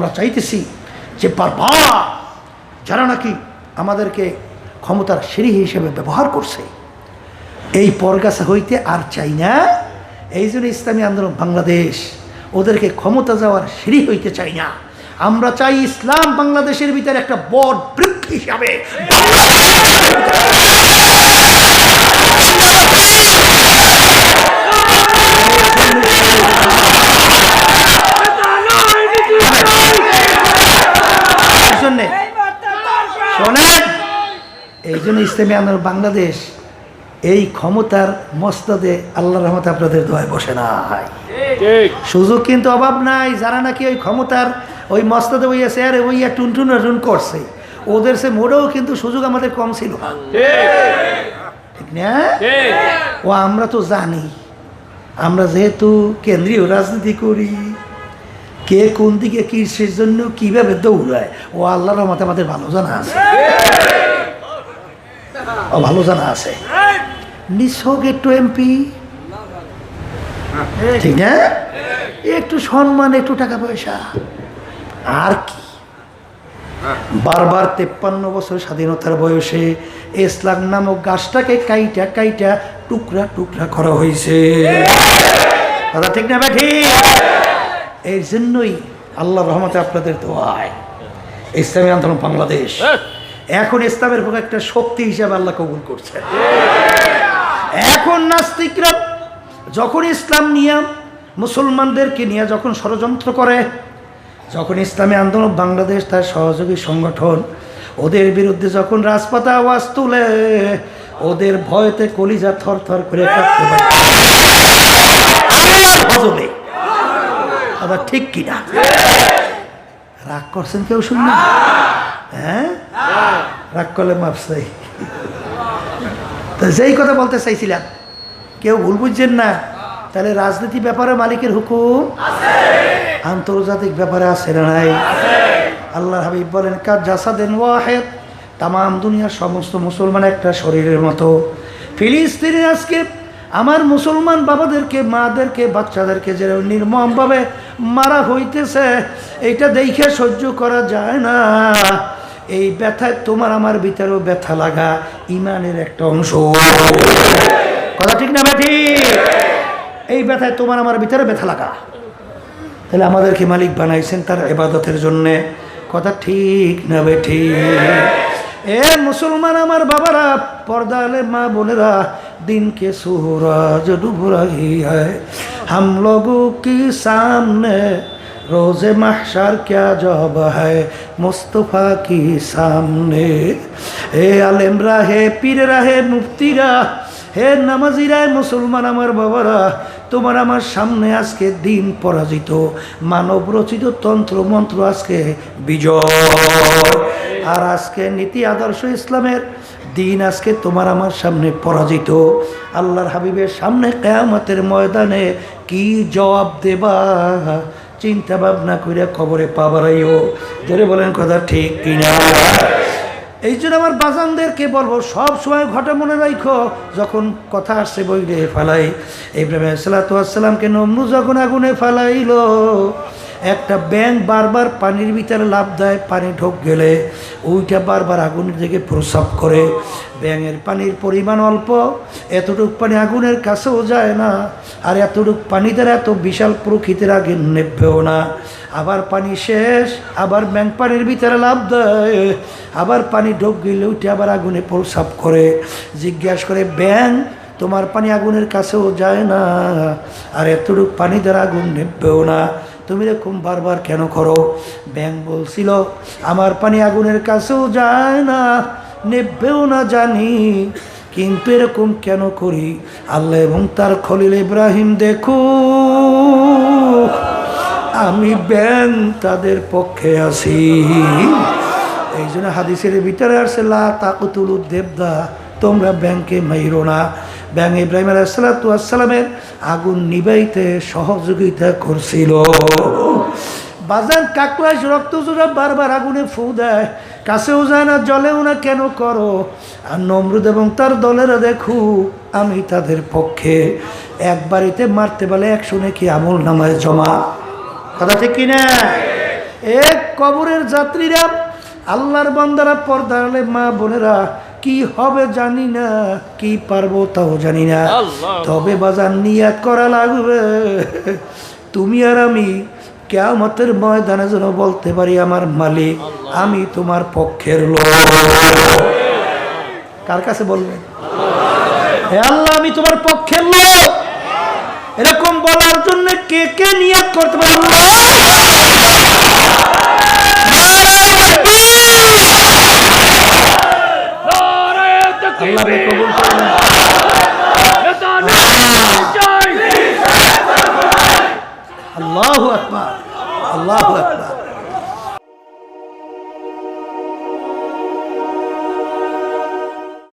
আমরা চাইতেছি যে বারবার যারা নাকি আমাদেরকে ক্ষমতার সিঁড়ি হিসেবে ব্যবহার করছে, এই পরগাছা হইতে আর চাই না। এই জন্য ইসলামী আন্দোলন বাংলাদেশ, ওদেরকে ক্ষমতা যাওয়ার সিঁড়ি হইতে চাই না। আমরা চাই ইসলাম বাংলাদেশের ভিতরে একটা বট বৃক্ষ হিসাবে। শোনেন এই জন্য ইসলামী আন্দোলন বাংলাদেশ এই ক্ষমতার মস্তদে আল্লাহ রহমত আপনাদের দোয়ায় বসে না হয় সুযোগ কিন্তু অভাব নাই যারা নাকি ওই ক্ষমতার ওই মস্তদে ওই চেয়ারে ওইয়া টুনটুন টুন করছে ওদের সে মোড়েও কিন্তু সুযোগ আমাদের কম ছিল ঠিক। না? ও আমরা তো জানি আমরা যেহেতু কেন্দ্রীয় রাজনীতি করি কে কোন দিকে কিসের জন্য কীভাবে দৌড়ায়? ও আল্লাহর রহমতে আমাদের ভালো জানা আছে। ও ভালো জানা আছে। নিছক একটু এমপি ঠিক না? একটু সম্মান, একটু টাকা পয়সা। আর কি? বারবার তেপ্পান্ন বছর স্বাধীনতার বয়সে ইসলাম নামক গাছটাকে কাইটা কাইটা টুকরা টুকরা করা হয়েছে। দাদা ঠিক না ব্যাঠি এই জন্যই আল্লাহ রহমতে আপনাদের দোয়ায় ইসলামী আন্দোলন বাংলাদেশ। এখন ইসলামের পক্ষে একটা শক্তি হিসাবে আল্লাহ কবুল করছে এখন নাস্তিকরা যখন ইসলাম নিয়ে মুসলমানদেরকে নিয়ে যখন ষড়যন্ত্র করে যখন ইসলামী আন্দোলন বাংলাদেশ তার সহযোগী সংগঠন ওদের বিরুদ্ধে যখন রাজপাতা আওয়াজ তুলে ওদের ভয়তে কলিজা থর থর করে কাঁপতে পারে আবার ঠিক কিনা? রাগ করছেন কেউ শুনলেন হ্যাঁ? রাগ করলে মাপ চাই। তো যেই কথা বলতে চাইছিলাম কেউ ভুল বুঝছেন না? তাহলে রাজনীতি ব্যাপারে মালিকের হুকুম? আন্তর্জাতিক ব্যাপারে আছে না নাই? আল্লাহ হাবিব বলেন কাজ জাসাদেন ওয়াহেদ। তাম দুনিয়ার সমস্ত মুসলমান একটা শরীরের মতো। ফিলিস্তিনে আজকে আমার মুসলমান বাবাদেরকে মাদেরকে বাচ্চাদেরকে যেরকম নির্মমভাবে মারা হইতেছে, এইটা দেখে সহ্য করা যায় না। এই ব্যথায় তোমার আমার ভিতরেও ব্যথা লাগা ইমানের একটা অংশ। কথা ঠিক না ব্যথি এই ব্যথায় তোমার আমার ভিতরে ব্যথা লাগা। তাহলে আমাদেরকে মালিক বানাইছেন তার এবাদতের জন্যে। কথা ঠিক না ব্যাঠি এ মুসলমান আমার বাবারা পর্দালে মা বোনেরা, দিনকে সুরাজ যদু হি হয়। हम लोगों के सामने रोज़ महशर क्या जॉब है मुस्तफ़ा की सामने ए आलम रहे पीर रहे मुफ्तीरा হে নামাজিরা মুসলমান আমার বাবারা, তোমার আমার সামনে আজকে দিন পরাজিত, মানব রচিত তন্ত্র মন্ত্র আজকে বিজয়। আর আজকে নীতি আদর্শ ইসলামের দিন আজকে তোমার আমার সামনে পরাজিত। আল্লাহর হাবিবের সামনে কেয়ামতের ময়দানে কি জবাব দেবা চিন্তা ভাবনা করে খবরে পাবারাইও জোরে বলেন কথা ঠিক কিনা? এই জন্য আমার বাজানদেরকে বলব, সব সময় ঘটা মনে রাখো যখন কথা আসছে বইলে ফালাই। ইব্রাহিম সালাতামকে নমরু যখন আগুনে ফালাইলো। একটা ব্যাং বারবার পানির ভিতরে লাভ দেয়, পানি ঢোক গেলে ওইটা বারবার আগুনের দিকে প্রসাব করে। ব্যাঙের পানির পরিমাণ অল্প, এতটুক পানি আগুনের কাছেও যায় না, আর এতটুক পানি দ্বারা এত বিশাল প্রকৃতির আগে নেবেও না। আবার পানি শেষ, আবার ব্যাং পানির ভিতরে লাভ দেয়, আবার পানি ঢোক গেলে ওইটা আবার আগুনে প্রসাব করে। জিজ্ঞাসা করে ব্যাং তোমার পানি আগুনের কাছেও যায় না, আর এতটুক পানি দ্বারা আগুন নেবেও না। তুমি এরকম বারবার কেন করো? ব্যাং বলছিল, আমার পানি আগুনের কাছেও যায় না, নেবেও না জানি। কিন্তু এরকম কেন করি? আল্লাহ এবং তার খলিল ইব্রাহিম দেখো, আমি ব্যাং তাদের পক্ষে আছি। এই জন্য হাদিসের ভিতরে আসছে লা তাকুতুল দেবদা, তোমরা ব্যাংকে মাইরো না। ব্যাং ইব্রাহিম আলাইসালামের আগুন নিবাইতে সহযোগিতা করছিল। বাজান কাকুয়াস রক্ত জোড়া বারবার আগুনে ফু দেয়, কাছেও যায় না, জলেও না, কেন করো? আর নমরুদ এবং তার দলেরা দেখু, আমি তাদের পক্ষে এক বাড়িতে মারতে বলে একশো নাকি আমল নামায় জমা? কথা ঠিক কিনা? এক কবরের যাত্রীরা আল্লাহর বান্দারা পর্দা মা বোনেরা কি হবে জানি না কি পারব তাও জানি না। তবে বাজার নিয়াত করা লাগবে। তুমি আর আমি কেয়ামতের ময়দানে যেন বলতে পারি আমার মালিক আমি তোমার পক্ষের লোক। কার কাছে বলবে? হে আল্লাহ আমি তোমার পক্ষের লোক। এরকম বলার জন্য কে কে নিয়াত করতে পারে? আল্লাহ আল্লাহ